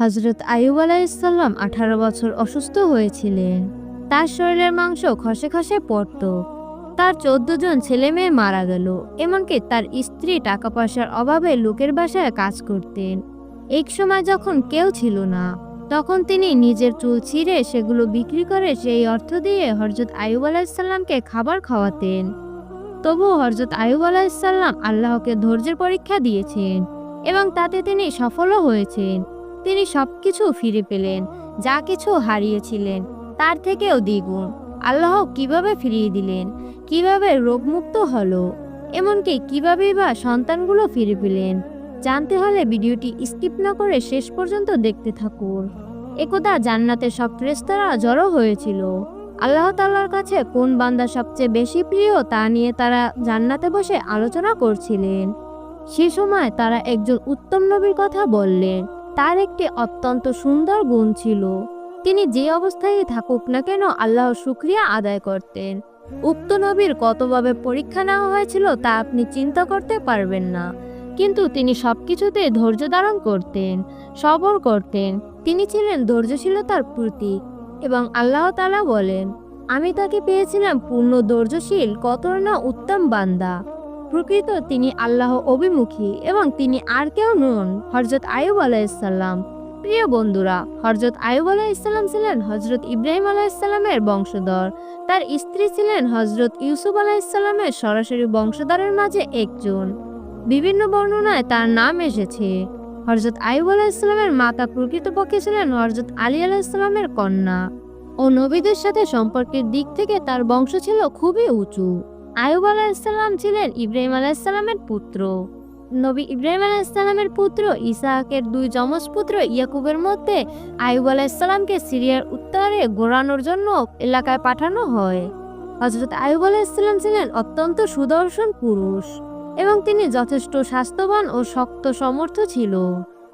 হজরত আয়ুব আলাইসাল্লাম আঠারো বছর অসুস্থ হয়েছিলেন। তার শরীরের মাংস খসে খসে পড়ত। তার চোদ্দ জন ছেলে মেয়ে মারা গেল, এমনকি তার স্ত্রী টাকা পয়সার অভাবে লোকের বাসায় কাজ করতেন। এক সময় যখন কেউ ছিল না, তখন তিনি নিজের চুল ছিঁড়ে সেগুলো বিক্রি করে সেই অর্থ দিয়ে হরজত আয়ুব আলাইসাল্লামকে খাবার খাওয়াতেন। তবু হরজত আয়ুব আলাইসাল্লাম আল্লাহকে ধৈর্যের পরীক্ষা দিয়েছেন এবং তাতে তিনি সফলও হয়েছেন। তিনি সব কিছু ফিরে পেলেন, যা কিছু হারিয়েছিলেন, তার থেকেও দ্বিগুণ। আল্লাহ কীভাবে ফিরিয়ে দিলেন? কীভাবে রোগমুক্ত হলো? এমনকি কিভাবেই বা সন্তানগুলো ফিরে পেলেন? জানতে হলে ভিডিওটি স্কিপ না করে শেষ পর্যন্ত দেখতে থাকুন। একদা জান্নাতের সব ফ্রেস্তারা জড়ো হয়েছিল। আল্লাহ তাল্লার কাছে কোন বান্দা সবচেয়ে বেশি প্রিয় তা নিয়ে তারা জান্নাতে বসে আলোচনা করছিলেন। সে সময় তারা একজন উত্তম নবীর কথা বললেন। তার একটি অত্যন্ত সুন্দর গুণ ছিল। তিনি যে অবস্থায় থাকুক না কেন আল্লাহ শুক্রিয়া আদায় করতেন। উক্ত নবীর কতভাবে পরীক্ষা নেওয়া হয়েছিল তা আপনি চিন্তা করতে পারবেন না। কিন্তু তিনি সবকিছুতে ধৈর্য ধারণ করতেন, সবর করতেন। তিনি ছিলেন ধৈর্যশীলতার প্রতীক এবং আল্লাহ তালা বলেন, আমি তাকে পেয়েছিলাম পূর্ণ ধৈর্যশীল কত না উত্তম বান্দা। প্রকৃত তিনি আল্লাহ অভিমুখী এবং তিনি আর কেউ নন হরজত আয়ুব আলাইসাল্লাম প্রিয় বন্ধুরা হরজত আয়ুব আলাইসাল্লাম ছিলেন হজরত ইব্রাহিম আলাইসাল্লামের বংশধর। তার স্ত্রী ছিলেন হজরত ইউসুফ আলাইসাল্লামের সরাসরি বংশধরের মাঝে একজন। বিভিন্ন বর্ণনায় তার নাম এসেছে। হরজত আয়ুব আলাইসাল্লামের মাতা প্রকৃতপক্ষে ছিলেন হরজত আলী আলাইসাল্লামের কন্যা। ও নবীদের সাথে সম্পর্কের দিক থেকে তার বংশ ছিল খুবই উঁচু। আয়ুব আলাইসাল্লাম ছিলেন ইব্রাহিম আলাইসাল্লামের পুত্র। নবী ইব্রাহিম আলাইসাল্লামের পুত্র ইসাহাকের দুই যমজ পুত্র ইয়াকুবের মধ্যে আয়ুব আলাহিসাল্লামকে সিরিয়ার উত্তরে ঘোরানোর জন্য এলাকায় পাঠানো হয়। হজরত আয়ুব আলাইসাল্লাম ছিলেন অত্যন্ত সুদর্শন পুরুষ এবং তিনি যথেষ্ট স্বাস্থ্যবান ও শক্ত সমর্থ ছিল।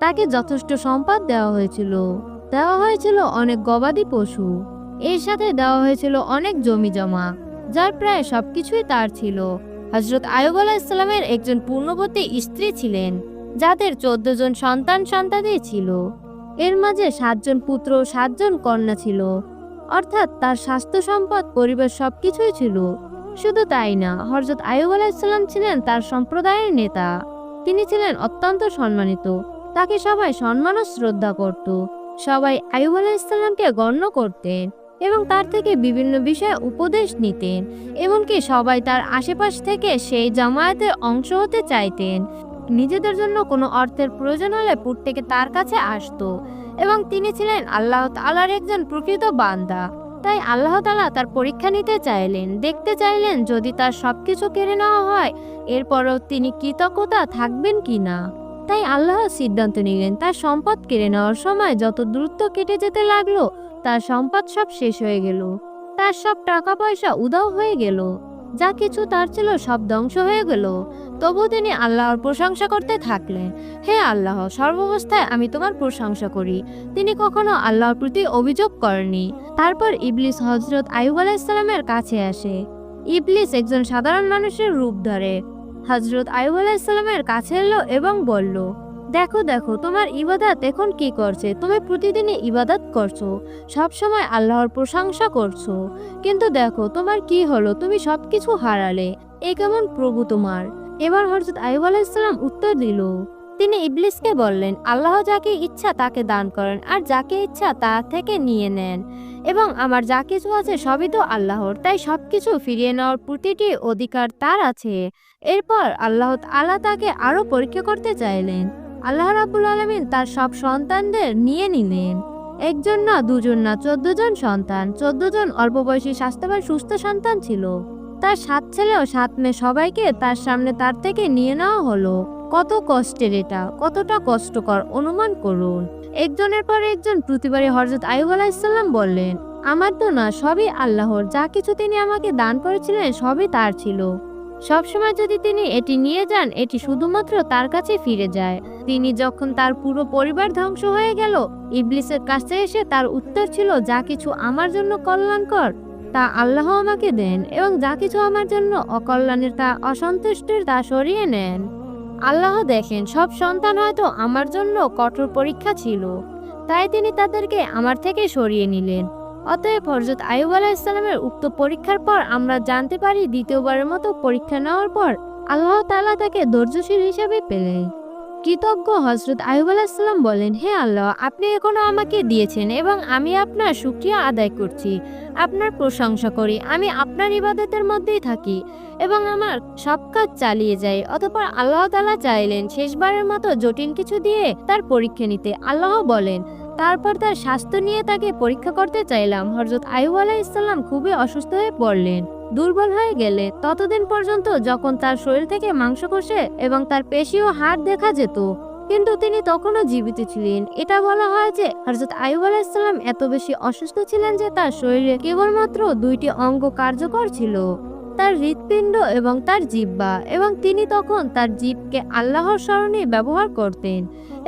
তাকে যথেষ্ট সম্পদ দেওয়া হয়েছিল। দেওয়া হয়েছিল অনেক গবাদি পশু। এর সাথে দেওয়া হয়েছিল অনেক জমি জমা। যার প্রায় সবকিছুই তার ছিল। হজরত আয়ুব আলাহিসাল্লামের একজন পূর্ণবতী স্ত্রী ছিলেন, যাদের চোদ্দ জন সন্তান সন্তানই ছিল। এর মাঝে সাতজন পুত্র সাতজন কন্যা ছিল। অর্থাৎ তার স্বাস্থ্য সম্পদ, পরিবার সবকিছুই ছিল। শুধু তাই না হজরত আয়ুব আলাহিসাল্লাম ছিলেন তার সম্প্রদায়ের নেতা। তিনি ছিলেন অত্যন্ত সম্মানিত। তাকে সবাই সম্মান ও শ্রদ্ধা করত। সবাই আয়ুব আলাহিসাল্লামকে গণ্য করতেন। এবং তার থেকে বিভিন্ন বিষয়ে উপদেশ নিতেন, এমনকি সবাই তার আশেপাশ থেকে সেই জামায়াতের অংশ হতে চাইতেন। নিজেদের জন্য কোনো অর্থের প্রয়োজন হলে প্রত্যেকে তার কাছে আসতো, এবং তিনি ছিলেন আল্লাহ তালার একজন প্রকৃত বান্দা। তাই আল্লাহ তালা তার পরীক্ষা নিতে চাইলেন, দেখতে চাইলেন যদি তার সব কিছু কেড়ে নেওয়া হয়, এরপরও তিনি কৃতজ্ঞতা থাকবেন কি না তাই আল্লাহ সিদ্ধান্ত নিলেন, তার সম্পদ কেড়ে নেওয়ার সময় যত দ্রুত কেটে যেতে লাগল তার সম্পদ সব শেষ হয়ে গেল। তার সব টাকা পয়সা উদাও হয়ে গেল। যা কিছু তার ছিল সব ধ্বংস হয়ে গেল। তবু তিনি আল্লাহর প্রশংসা করতে থাকলেন। হে আল্লাহ, সর্বাবস্থায় আমি তোমার প্রশংসা করি। তিনি কখনো আল্লাহর প্রতি অভিযোগ করেনি তারপর ইবলিস হজরত আয়ুব আলাইসালামের কাছে আসে। ইবলিস একজন সাধারণ মানুষের রূপ ধরে। হজরত আয়ুব আলাইসালামের কাছে এলো এবং বলল দেখো দেখো, তোমার ইবাদত এখন কি করছে? তুমি প্রতিদিনই ইবাদত করছ সব সময় আল্লাহর প্রশংসা করছ। কিন্তু দেখো, তোমার কি হলো? তুমি সবকিছু হারালে। এ কেমন প্রভু তোমার? এবার হজরত আয়ুব আলাইসাল্লাম উত্তর দিল, তিনি ইবলিসকে বললেন, আল্লাহ যাকে ইচ্ছা তাকে দান করেন, আর যাকে ইচ্ছা তা থেকে নিয়ে নেন। এবং আমার যা কিছু আছে সবই তো আল্লাহর, তাই সবকিছু ফিরিয়ে নেওয়ার প্রতিটি অধিকার তার আছে। এরপর আল্লাহ আল্লাহ তাকে আরও পরীক্ষা করতে চাইলেন। আল্লাহ রাবুল আলমিন তার সব সন্তানদের নিয়ে নিলেন। একজন না, দুজন না, চোদ্দ জন সন্তান। চোদ্দ জন অল্প বয়সী স্বাস্থ্যবান, সুস্থ সন্তান ছিল। তার সাত ছেলে ও সাত মেয়ে সবাইকে তার সামনে তার থেকে নিয়ে নেওয়া হলো। কত কষ্টের এটা, কতটা কষ্টকর অনুমান করুন। একজনের পর একজন প্রতিবারই হরজত আয়ুব আলাইসাল্লাম বললেন, আমার তো না, সবই আল্লাহর। যা কিছু তিনি আমাকে দান করেছিলেন, সবই তার ছিল। সবসময় যদি তিনি এটি নিয়ে যান, এটি শুধুমাত্র তার কাছে ফিরে যায়। তিনি যখন তার পুরো পরিবার ধ্বংস হয়ে গেল, ইবলিসের কাছে এসে তার উত্তর ছিল, যা কিছু আমার জন্য কল্যাণকর, তা আল্লাহ আমাকে দেন, এবং যা কিছু আমার জন্য অকল্যাণের, তা অসন্তুষ্টের, তা সরিয়ে নেন। আল্লাহ দেখেন, সব সন্তান হয়তো আমার জন্য কঠোর পরীক্ষা ছিল। তাই তিনি তাদেরকে আমার থেকে সরিয়ে নিলেন। অতএব হজরত আয়ুব আলাহিসাল্লামের উক্ত পরীক্ষার পর আমরা জানতে পারি দ্বিতীয়বারের মতো পরীক্ষা নেওয়ার পর আল্লাহ তালা তাকে ধৈর্যশীল হিসাবে পেলেন। কৃতজ্ঞ হজরত আয়ুব আলাহিসাল্লাম বলেন, হে আল্লাহ, আপনি এখনও আমাকে দিয়েছেন এবং আমি আপনার শুকরিয়া আদায় করছি। আপনার প্রশংসা করি, আমি আপনার ইবাদতের মধ্যেই থাকি এবং আমার সব কাজ চালিয়ে যাই। অতঃপর আল্লাহ তালা চাইলেন, শেষবারের মতো জটিল কিছু দিয়ে তার পরীক্ষা নিতে। আল্লাহ বলেন তারপর তার স্বাস্থ্য নিয়ে তাকে পরীক্ষা করতে চাইলাম। হজরত আয়ুব আলাইসাল্লাম খুবই অসুস্থ হয়ে পড়লেন, দুর্বল হয়ে গেলে ততদিন পর্যন্ত যখন তার শরীর থেকে মাংস কষে এবং তার পেশি ও হাড় দেখা যেত, কিন্তু তিনি তখনও জীবিত ছিলেন। এটা বলা হয় যে হজরত আয়ুব আলাইসাল্লাম এত বেশি অসুস্থ ছিলেন যে তার শরীরে কেবলমাত্র দুইটি অঙ্গ কার্যকর ছিল। তার হৃৎপিণ্ড এবং তার জিব্বা এবং তিনি তখন তার জীবকে আল্লাহর স্মরণে ব্যবহার করতেন,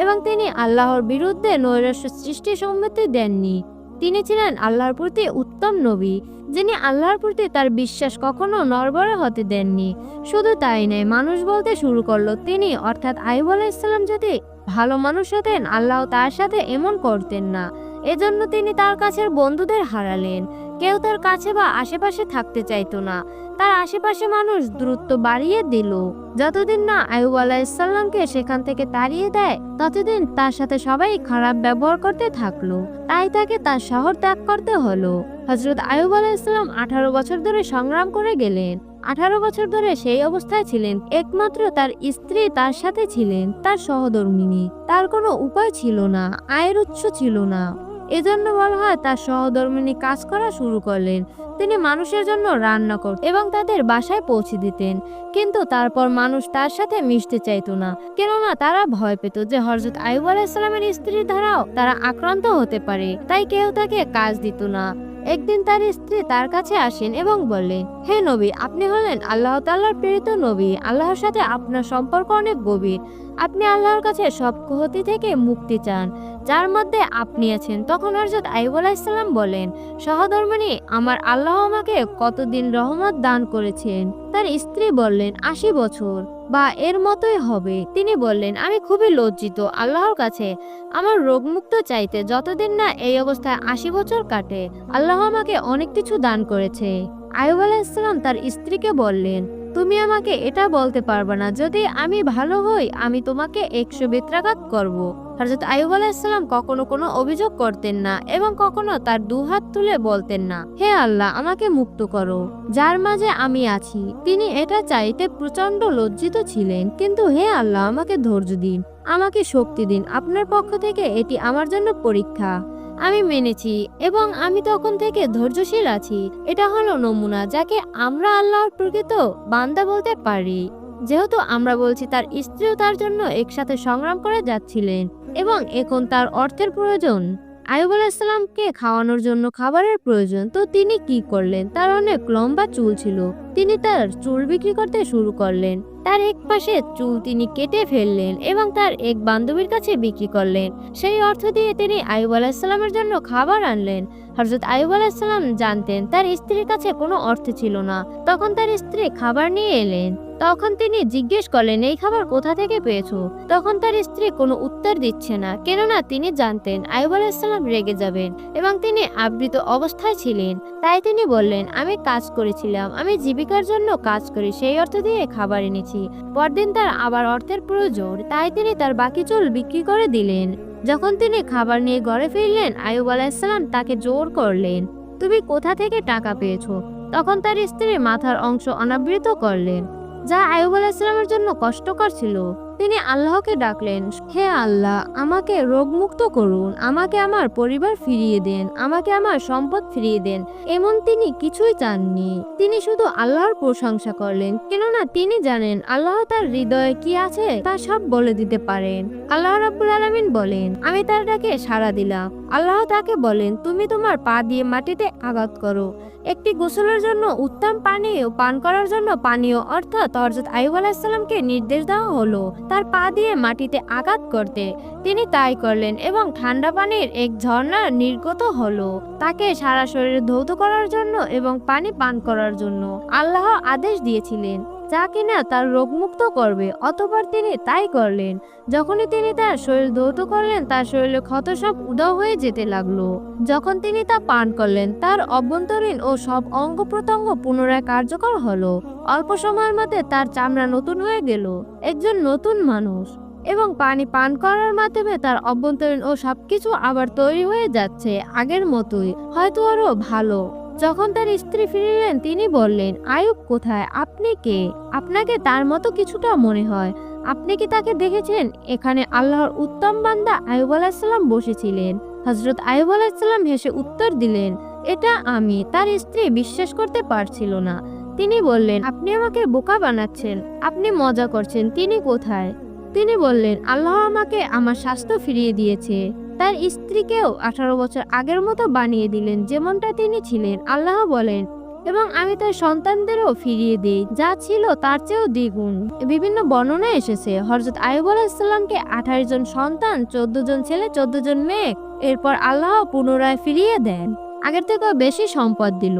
এবং তিনি আল্লাহর বিরুদ্ধে নৈরাশ্য সৃষ্টি সম্মতি দেননি। তিনি ছিলেন আল্লাহর প্রতি উত্তম নবী, যিনি আল্লাহর প্রতি তার বিশ্বাস কখনো নরবরে হতে দেননি। শুধু তাই নয়, মানুষ বলতে শুরু করল তিনি, অর্থাৎ আইব আলাইসাল্লাম যদি ভালো মানুষ হতেন, আল্লাহ তার সাথে এমন করতেন না। এজন্য তিনি তার কাছের বন্ধুদের হারালেন। কেউ তার কাছে বা আশেপাশে থাকতে চাইতো না। তার আশেপাশে মানুষ দূরত্ব বাড়িয়ে দিল। যতদিন না আয়ুব আলাহিসাল্লামকে সেখান থেকে তাড়িয়ে দেয়, ততদিন তার সাথে সবাই খারাপ ব্যবহার করতে থাকল। তাই তাকে তার শহর ত্যাগ করতে হলো। হজরত আয়ুব আলাইসাল্লাম আঠারো বছর ধরে সংগ্রাম করে গেলেন। আঠারো বছর ধরে সেই অবস্থায় ছিলেন। একমাত্র তার স্ত্রী তার সাথে ছিলেন, তার সহধর্মিনী। তার কোনো উপায় ছিল না, আয়ের উৎস ছিল না। এজন্য বলা হয় তার সহধর্মিনী কাজ করা শুরু করলেন। তিনি মানুষের জন্য রান্না করতেন এবং তাদের বাসায় পৌঁছে দিতেন। কিন্তু তারপর মানুষ তার সাথে মিশতে চাইতো না। কেননা তারা ভয় পেত যে হজরত আইব আলাইসালামের স্ত্রীর দ্বারাও তারা আক্রান্ত হতে পারে। তাই কেউ তাকে কাজ দিত না। একদিন তার স্ত্রী তার কাছে আসেন এবং বললেন, হে নবী, আপনি হলেন আল্লাহ তাল্লাহর প্রেরিত নবী। আল্লাহর সাথে আপনার সম্পর্ক অনেক গভীর। আপনি আল্লাহর কাছে সব ক্ষতি থেকে মুক্তি চান। যার মধ্যে আপনি আছেন, তখন হজরত আইব আলাইসাল্লাম বলেন, সহধর্মিনী, আমার আল্লাহ আমাকে কতদিন রহমত দান করেছেন? তার স্ত্রী বললেন, আশি বছর। বা এর মতোই হবে। তিনি বললেন, আমি খুবই লজ্জিত আল্লাহর কাছে। আমার রোগমুক্ত চাইতে যতদিন না এই অবস্থায় আশি বছর কাটে, আল্লাহ আমাকে অনেক কিছু দান করেছে। আয়ুব আলাইসালাম তার স্ত্রীকে বললেন তুমি আমাকে এটা বলতে পারবে না। যদি আমি ভালো হই, আমি তোমাকে একশো বেত্রাঘাত করব। হজরত আয়ুব আলাইসাল্লাম কখনো কোনো অভিযোগ করতেন না এবং কখনো তার দুহাত তুলে বলতেন না। হে আল্লাহ, আমাকে মুক্ত করো। যার মাঝে আমি আছি, তিনি এটা চাইতে প্রচণ্ড লজ্জিত ছিলেন। কিন্তু হে আল্লাহ, আমাকে ধৈর্য দিন। আমাকে শক্তি দিন। আপনার পক্ষ থেকে এটি আমার জন্য পরীক্ষা। আমি মেনেছি এবং আমি তখন থেকে ধৈর্যশীল আছি। এটা হলো নমুনা যাকে আমরা আল্লাহর প্রকৃত বান্দা বলতে পারি। যেহেতু আমরা বলছি তার স্ত্রীও তার জন্য একসাথে সংগ্রাম করে যাচ্ছিলেন এবং এখন তার অর্থের প্রয়োজন। আয়ুব আলাইসাল্লামকে খাওয়ানোর জন্য খাবারের প্রয়োজন, তো তিনি কি করলেন? তার অনেক লম্বা চুল ছিল। তিনি তার চুল বিক্রি করতে শুরু করলেন। তার এক পাশে চুল তিনি কেটে ফেললেন এবং তার এক বান্ধবীর কাছে বিক্রি করলেন। সেই অর্থ দিয়ে তিনি আয়ুব আলাহিসাল্লামের জন্য খাবার আনলেন। হজরত আয়ুব আলাহিসাল্লাম জানতেন, তার স্ত্রীর কাছে কোনো অর্থ ছিল না। তখন তার স্ত্রী খাবার নিয়ে এলেন। তখন তিনি জিজ্ঞেস করলেন, এই খাবার কোথা থেকে পেয়েছ? তখন তার স্ত্রী কোনো উত্তর দিচ্ছে না, কেননা তিনি জানতেন আয়ুব আলাহিসাল্লাম রেগে যাবেন এবং তিনি আবৃত অবস্থায় ছিলেন। তাই তিনি বললেন, আমি কাজ করেছিলাম, আমি জীবিকার জন্য কাজ করি, সেই অর্থ দিয়ে খাবার এনেছি। পরদিন তার আবার অর্থের প্রয়োজন, তাই তিনি তার বাকি চুল বিক্রি করে দিলেন। যখন তিনি খাবার নিয়ে ঘরে ফিরলেন আয়ুব আলাইসাল্লাম তাকে জোর করলেন, তুমি কোথা থেকে টাকা পেয়েছ? তখন তার স্ত্রী মাথার অংশ অনাবৃত করলেন। যা আয়ুব আলাহিসাল্লামের জন্য কষ্টকর ছিল। তিনি আল্লাহকে ডাকলেন, হে আল্লাহ, আমাকে রোগমুক্ত করুন, আমাকে আমার পরিবার ফিরিয়ে দেন, আমাকে আমার সম্পদ ফিরিয়ে দেন। এমন তিনি কিছুই চাননি। তিনি শুধু আল্লাহর প্রশংসা করলেন, কেননা তিনি জানেন আল্লাহ তার হৃদয়ে কি আছে তা সব বলে দিতে পারেন। আল্লাহ রাব্বুল আলামিন বলেন, আমি তার ডাকে সাড়া দিলাম। আল্লাহ তাকে বলেন, তুমি তোমার পা দিয়ে মাটিতে আঘাত করো। একটি গোসলের জন্য উত্তম পানীয় পান করার জন্য পানীয় অর্থাৎ হজরত আইব আলাহিসাল্লামকে নির্দেশ দেওয়া হলো। তার পা দিয়ে মাটিতে আঘাত করতে। তিনি তাই করলেন এবং ঠান্ডা পানির এক ঝর্ণা নির্গত হলো তাকে সারা শরীরে ধৌত করার জন্য এবং পানি পান করার জন্য। আল্লাহ আদেশ দিয়েছিলেন। যা কিনা তার রোগমুক্ত করবে। অতঃপর তিনি তাই করলেন। যখনই তিনি তার শরীর ধৌত করলেন, তার শরীরে ক্ষত সব উদাও হয়ে যেতে লাগল। যখন তিনি তা পান করলেন, তার অভ্যন্তরীণ ও সব অঙ্গ প্রত্যঙ্গ পুনরায় কার্যকর হলো। অল্প সময়ের মধ্যে তার চামড়া নতুন হয়ে গেল, একজন নতুন মানুষ। এবং পানি পান করার মাধ্যমে তার অভ্যন্তরীণ ও সবকিছু আবার তৈরি হয়ে যাচ্ছে আগের মতোই, হয়তো আরও ভালো। যখন তার স্ত্রী ফিরলেন, তিনি বললেন, আয়ুব কোথায়? আপনি কে? আপনাকে তার মতো কিছুটা মনে হয়। আপনি কি তাকে দেখেছেন? এখানে আল্লাহর উত্তম বান্দা আয়ুব আলাহিসাল্লাম বসেছিলেন। হজরত আয়ুব আলাহিসাল্লাম হেসে উত্তর দিলেন, এটা আমি, তার স্ত্রী বিশ্বাস করতে পারছিল না। তিনি বললেন, আপনি আমাকে বোকা বানাচ্ছেন, আপনি মজা করছেন, তিনি কোথায়? তিনি বললেন, আল্লাহ আমাকে আমার স্বাস্থ্য ফিরিয়ে দিয়েছে। তার স্ত্রীকেও আঠারো বছর আগের মতো বানিয়ে দিলেন যেমনটা তিনি ছিলেন, আল্লাহ বলেন। এবং আমি তার সন্তানদেরও ফিরিয়ে দিই, যা ছিল তার চেয়েও দ্বিগুণ। বিভিন্ন বর্ণনা এসেছে হরজত আয়ুব আলাহিসাল্লামকে আঠাশ জন সন্তান, চোদ্দ জন ছেলে, চোদ্দ জন মেয়ে, এরপর আল্লাহ পুনরায় ফিরিয়ে দেন। আগের থেকেও বেশি সম্পদ দিল।